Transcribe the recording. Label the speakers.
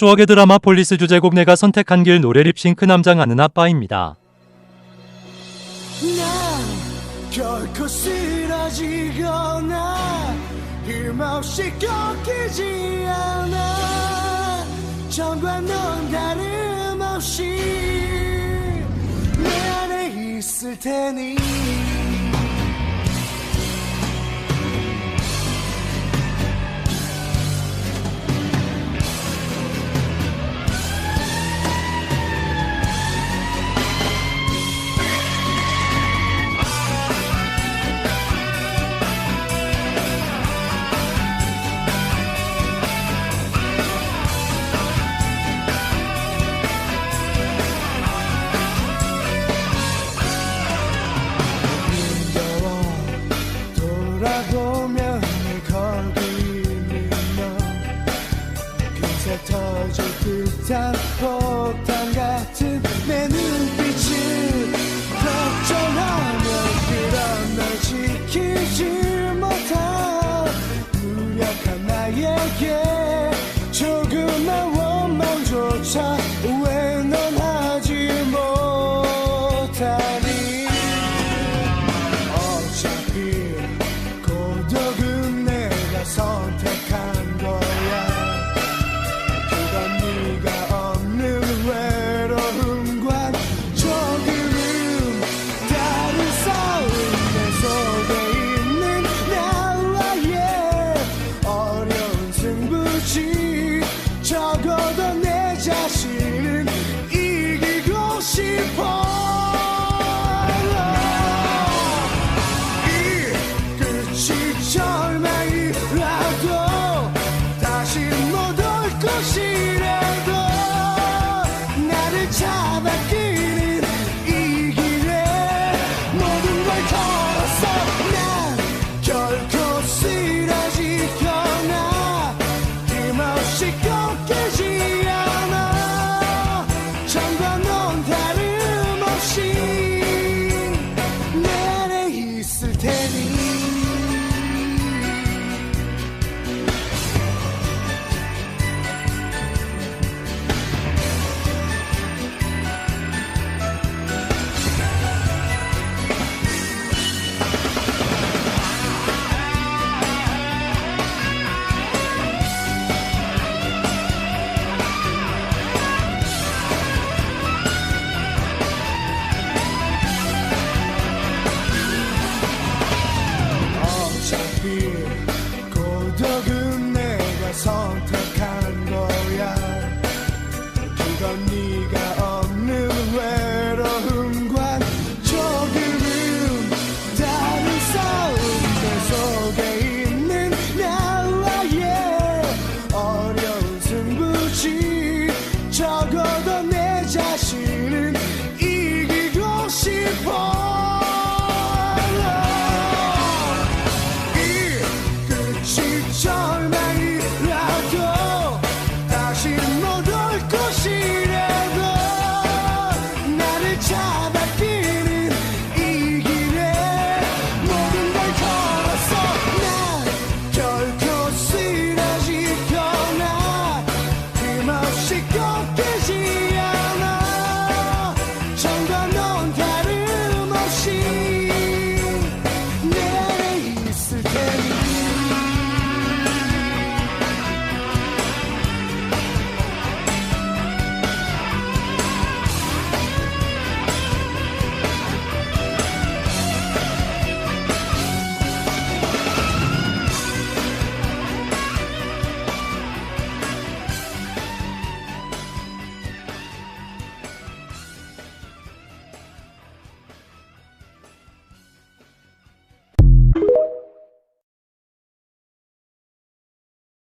Speaker 1: 추억의 드라마 폴리스 주제곡 내가 선택한 길 노래 립싱크 그 남장 아는 아빠입니다.
Speaker 2: 결코 쓰러지거나 힘없이 꺾이지 않아 전과 넌 다름없이 내 안에 있을 테니 멈춰 터질 듯한 폭탄 같은 내 눈빛을 걱정하며 그런 널 지키지 못한 무력한 나에게 조금만 원망조차 she